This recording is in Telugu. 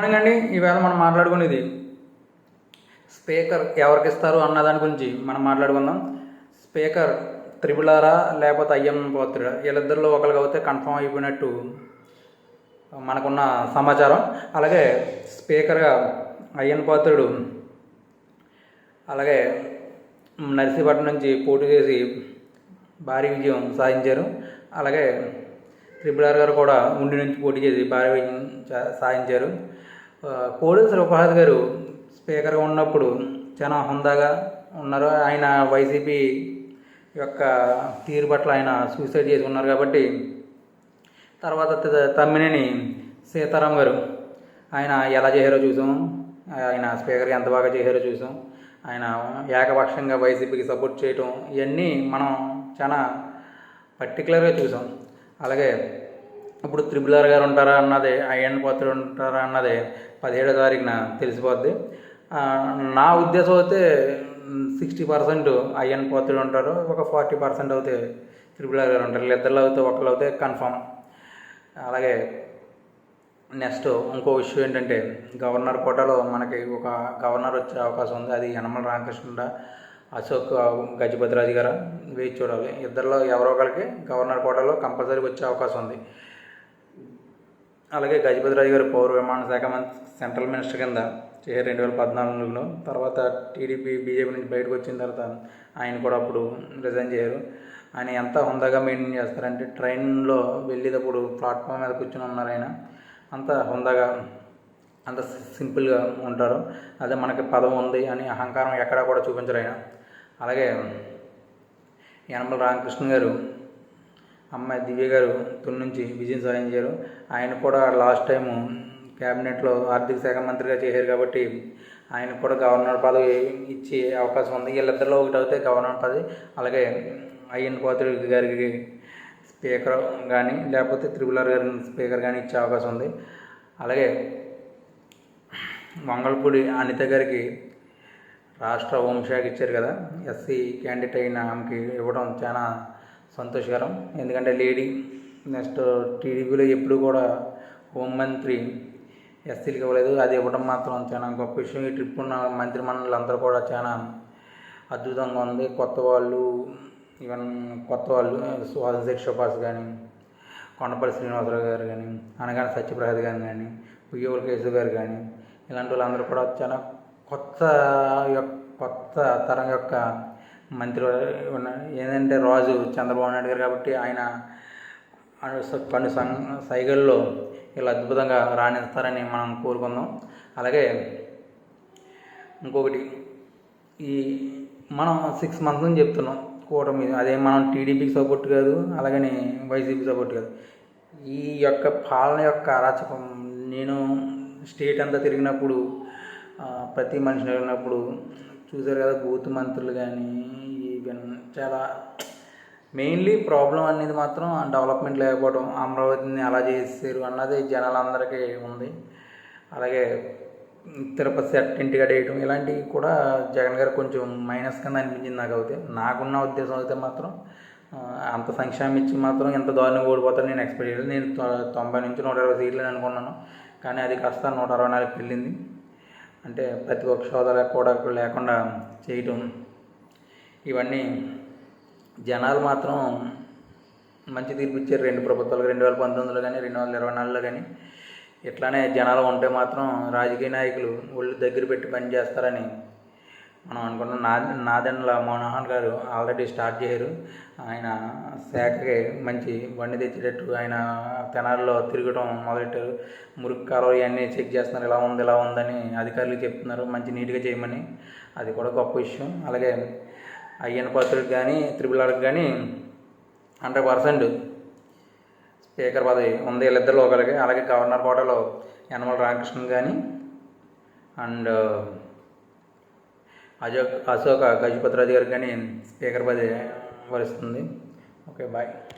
మార్నింగ్ అండి ఈవేళ మనం మాట్లాడుకునేది స్పీకర్ ఎవరికి ఇస్తారు అన్న దాని గురించి మనం మాట్లాడుకుందాం. స్పీకర్ త్రిబులారా లేకపోతే అయ్యం పోత్రుడా? వీళ్ళిద్దరిలో ఒకరికి అయితే కన్ఫర్మ్ అయిపోయినట్టు మనకున్న సమాచారం. అలాగే స్పీకర్గా అయ్యన్ పాత్రుడు అలాగే నర్సీపట్నం నుంచి పోటీ చేసి భారీ విజయం సాధించారు. అలాగే త్రిపుల్ ఆర్ గారు కూడా ఉండి నుంచి పోటీ చేసి భారీ విజయం సాధించారు. కోడి శ్రీప్రసాద్ గారు స్పీకర్గా ఉన్నప్పుడు చాలా హుందాగా ఉన్నారు. ఆయన వైసీపీ యొక్క తీరు పట్ల ఆయన సూసైడ్ చేసుకున్నారు కాబట్టి తర్వాత తమ్మినేని సీతారాం గారు ఆయన ఎలా చేశారో చూసాం. ఆయన స్పీకర్ ఎంత బాగా చేశారో చూసాం. ఆయన ఏకపక్షంగా వైసీపీకి సపోర్ట్ చేయటం ఇవన్నీ మనం చాలా పర్టికులర్గా చూసాం. అలాగే ఇప్పుడు త్రిబులర్ గారు ఉంటారా అన్నది అయ్యన్ పాత్రుడు ఉంటారా అన్నది పదిహేడో తారీఖున తెలిసిపోద్ది. నా ఉద్దేశం అయితే సిక్స్టీ పర్సెంట్ అయ్యన్ పోతుడు ఉంటారు. ఒక ఫార్టీ పర్సెంట్ అయితే త్రిపుల్ ఆర్ గారు ఉంటారు. ఇద్దరు అయితే ఒకళ్ళు అయితే కన్ఫామ్. అలాగే నెక్స్ట్ ఇంకో విషయం ఏంటంటే గవర్నర్ కోటాలో మనకి ఒక గవర్నర్ వచ్చే అవకాశం ఉంది. అది యనమల రామకృష్ణ అశోక్ గజపతిరాజు గారు? వేచి చూడాలి. ఇద్దరిలో ఎవరో ఒకరికి గవర్నర్ కోటాలో కంపల్సరీ వచ్చే అవకాశం ఉంది. అలాగే గజపతిరాజు గారు పౌర విమాన శాఖ మంత్రి సెంట్రల్ మినిస్టర్ కింద చేశారు రెండు వేల పద్నాలుగులో తర్వాత టీడీపీ బీజేపీ నుంచి బయటకు వచ్చిన తర్వాత ఆయన కూడా అప్పుడు రిజైన్ చేయరు ఆయన ఎంత హుందాగా మెయింటైన్ చేస్తారంటే ట్రైన్లో వెళ్ళేటప్పుడు ప్లాట్ఫామ్ మీద కూర్చొని ఉన్నారు ఆయన. అంత హుందాగా అంత సింపుల్గా ఉంటారు. అదే మనకి పదం ఉంది అని అహంకారం ఎక్కడా కూడా చూపించరు ఆయన. అలాగే యనమల రామకృష్ణ గారు అమ్మాయి దివ్య గారు తొలి నుంచి విజయం సాధించారు. ఆయన కూడా లాస్ట్ టైం క్యాబినెట్లో ఆర్థిక శాఖ మంత్రిగా చేశారు కాబట్టి ఆయన కూడా గవర్నర్ పదవి ఇచ్చే అవకాశం ఉంది. వీళ్ళిద్దరిలో ఒకటి అయితే గవర్నర్ పదవి అలాగే అయ్యన్ పాత్రుడి గారికి స్పీకర్ కానీ లేకపోతే త్రిపులర్ గారి స్పీకర్ కానీ ఇచ్చే అవకాశం ఉంది. అలాగే మంగళపూడి అనిత గారికి రాష్ట్ర హోంశాఖ ఇచ్చారు కదా. ఎస్సీ క్యాండిడేట్ అయిన ఆమెకి ఇవ్వడం చాలా సంతోషకరం. ఎందుకంటే లేడీ నెక్స్ట్ టీడీపీలో ఎప్పుడు కూడా హోంమంత్రి ఎస్సీలకు ఇవ్వలేదు. అది ఇవ్వడం మాత్రం చాలా గొప్ప విషయం. ఈ ట్రిప్ ఉన్న మంత్రి మండలి అందరూ కూడా చాలా అద్భుతంగా ఉంది. కొత్త వాళ్ళు ఈవెన్ కొత్త వాళ్ళు స్వాతంత్ర శిక్షపాస్ కానీ కొండపల్లి శ్రీనివాసరావు గారు కానీ అనగానే సత్యప్రసాద్ గారు కానీ ఉయ్యోల కేసు గారు కానీ ఇలాంటి వాళ్ళందరూ కూడా చాలా కొత్త యొక్క కొత్త తరం యొక్క మంత్రి ఉన్న- ఏంటంటే రాజు చంద్రబాబు నాయుడు గారు కాబట్టి ఆయన పన్ను సం సైగల్లో ఇలా అద్భుతంగా రాణిస్తారని మనం కోరుకుందాం. అలాగే ఇంకొకటి ఈ మనం సిక్స్ మంత్స్ నుంచి చెప్తున్నాం కూటమి. అదే మనం టీడీపీకి సపోర్ట్ కాదు అలాగని వైసీపీ సపోర్ట్ కాదు. ఈ యొక్క పాలన యొక్క అరాచకం నేను స్టేట్ అంతా తిరిగినప్పుడు ప్రతి మనిషిని వెళ్ళినప్పుడు చూసారు కదా బూత్ మంత్రులు కానీ చాలా మెయిన్లీ ప్రాబ్లం అనేది మాత్రం డెవలప్మెంట్ లేకపోవడం అమరావతిని అలా చేశారు అన్నది జనాలందరికీ ఉంది. అలాగే తిరుపతి సెట్ ఇంటిగా వేయటం ఇలాంటివి కూడా జగన్ గారు కొంచెం మైనస్ కింద అనిపించింది నాకు అయితే. నాకున్న ఉద్దేశం అయితే మాత్రం అంత సంక్షేమం ఇచ్చి మాత్రం ఎంత దారుణంగా ఓడిపోతారని నేను ఎక్స్పెక్ట్ చేయలేదు. నేను తొ- తొంభై నుంచి నూట ఇరవై సీట్లు అనుకున్నాను. కానీ అది కాస్త నూట అరవై నాలుగు వెళ్ళింది. అంటే ప్రతిపక్ష హోదా కూడా లేకుండా చేయటం ఇవన్నీ జనాలు మాత్రం మంచి తీర్పు ఇచ్చారు. రెండు ప్రభుత్వాలు రెండు వేల పంతొమ్మిదిలో కానీ రెండు వేల ఇరవై నాలుగులో కానీ ఇట్లానే జనాలు ఉంటే మాత్రం రాజకీయ నాయకులు ఒళ్ళు దగ్గర పెట్టి పని చేస్తారని మనం అనుకున్నాం నా నాదెండ్ల మోహన్ గారు ఆల్రెడీ స్టార్ట్ చేయరు ఆయన శాఖకి మంచి బండి తెచ్చేటట్టు ఆయన తెనాల్లో తిరగడం మొదలెట్టారు. మురికి కాలువ ఇవన్నీ చెక్ చేస్తున్నారు. ఇలా ఉంది ఇలా ఉందని అధికారులు చెప్తున్నారు. మంచి నీట్గా చేయమని. అది కూడా గొప్ప విషయం. అలాగే అయ్యన పాత్రుడికి కానీ త్రిబుల్ ఆర్కి కానీ హండ్రెడ్ పర్సెంట్ స్పీకర్ పదవి ఉంది వీళ్ళిద్దరిలో ఒకరికి అలాగే గవర్నర్ కోటలో యనమల రామకృష్ణ కానీ అండ్ అశోక్ అశోక గజపతిరాజు గారికి కానీ స్పీకర్ పదవి వరిస్తుంది. Okay bye.